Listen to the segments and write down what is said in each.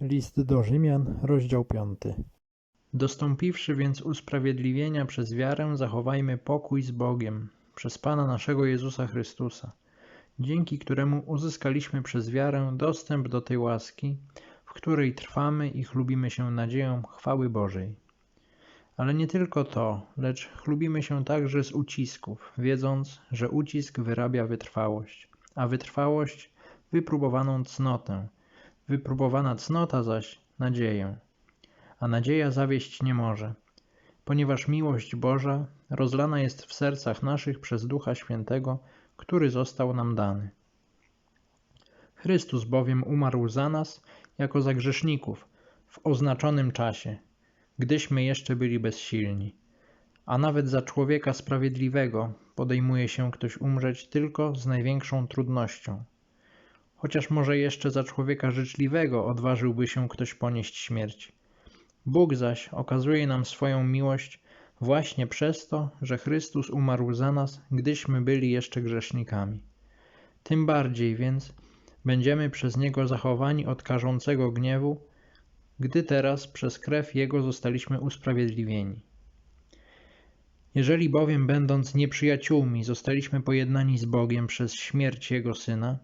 List do Rzymian, rozdział 5. Dostąpiwszy więc usprawiedliwienia przez wiarę, zachowajmy pokój z Bogiem przez Pana naszego Jezusa Chrystusa, dzięki któremu uzyskaliśmy przez wiarę dostęp do tej łaski, w której trwamy i chlubimy się nadzieją chwały Bożej. Ale nie tylko to, lecz chlubimy się także z ucisków, wiedząc, że ucisk wyrabia wytrwałość, a wytrwałość wypróbowaną cnotę, wypróbowana cnota zaś nadzieję. A nadzieja zawieść nie może, ponieważ miłość Boża rozlana jest w sercach naszych przez Ducha Świętego, który został nam dany. Chrystus bowiem umarł za nas jako za grzeszników w oznaczonym czasie, gdyśmy jeszcze byli bezsilni. A nawet za człowieka sprawiedliwego podejmuje się ktoś umrzeć tylko z największą trudnością. Chociaż może jeszcze za człowieka życzliwego odważyłby się ktoś ponieść śmierć. Bóg zaś okazuje nam swoją miłość właśnie przez to, że Chrystus umarł za nas, gdyśmy byli jeszcze grzesznikami. Tym bardziej więc będziemy przez Niego zachowani od karzącego gniewu, gdy teraz przez krew Jego zostaliśmy usprawiedliwieni. Jeżeli bowiem będąc nieprzyjaciółmi zostaliśmy pojednani z Bogiem przez śmierć Jego Syna,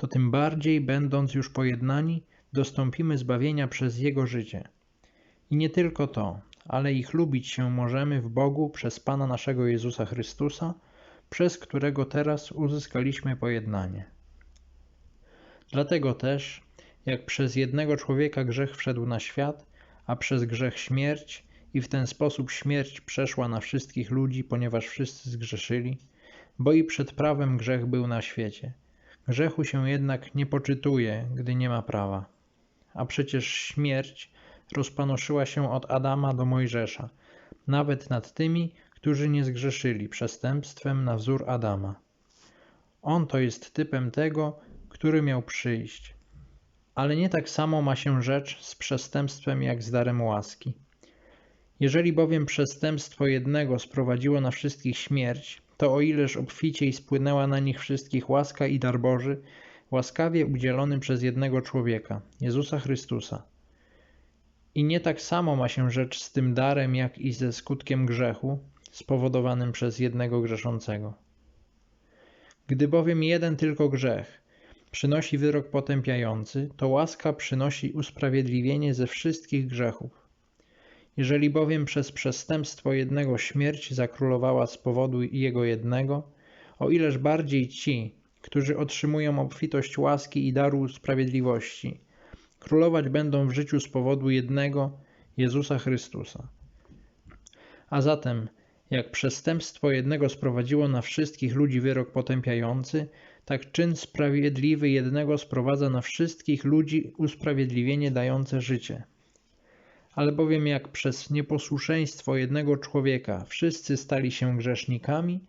to tym bardziej będąc już pojednani dostąpimy zbawienia przez Jego życie. I nie tylko to, ale i chlubić się możemy w Bogu przez Pana naszego Jezusa Chrystusa, przez którego teraz uzyskaliśmy pojednanie. Dlatego też, jak przez jednego człowieka grzech wszedł na świat, a przez grzech śmierć, i w ten sposób śmierć przeszła na wszystkich ludzi, ponieważ wszyscy zgrzeszyli, bo i przed prawem grzech był na świecie. Grzechu się jednak nie poczytuje, gdy nie ma prawa. A przecież śmierć rozpanoszyła się od Adama do Mojżesza, nawet nad tymi, którzy nie zgrzeszyli przestępstwem na wzór Adama. On to jest typem tego, który miał przyjść. Ale nie tak samo ma się rzecz z przestępstwem jak z darem łaski. Jeżeli bowiem przestępstwo jednego sprowadziło na wszystkich śmierć, to o ileż obficiej spłynęła na nich wszystkich łaska i dar Boży, łaskawie udzielony przez jednego człowieka, Jezusa Chrystusa. I nie tak samo ma się rzecz z tym darem, jak i ze skutkiem grzechu, spowodowanym przez jednego grzeszącego. Gdy bowiem jeden tylko grzech przynosi wyrok potępiający, to łaska przynosi usprawiedliwienie ze wszystkich grzechów. Jeżeli bowiem przez przestępstwo jednego śmierć zakrólowała z powodu jego jednego, o ileż bardziej ci, którzy otrzymują obfitość łaski i daru sprawiedliwości, królować będą w życiu z powodu jednego Jezusa Chrystusa. A zatem, jak przestępstwo jednego sprowadziło na wszystkich ludzi wyrok potępiający, tak czyn sprawiedliwy jednego sprowadza na wszystkich ludzi usprawiedliwienie dające życie. Albowiem jak przez nieposłuszeństwo jednego człowieka wszyscy stali się grzesznikami,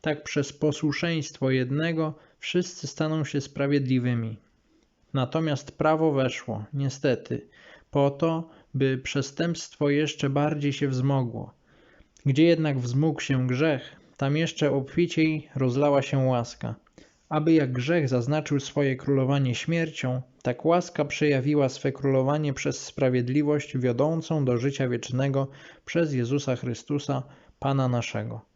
tak przez posłuszeństwo jednego wszyscy staną się sprawiedliwymi. Natomiast prawo weszło, niestety, po to, by przestępstwo jeszcze bardziej się wzmogło. Gdzie jednak wzmógł się grzech, tam jeszcze obficiej rozlała się łaska. Aby jak grzech zaznaczył swoje królowanie śmiercią, tak łaska przejawiła swe królowanie przez sprawiedliwość wiodącą do życia wiecznego przez Jezusa Chrystusa, Pana naszego.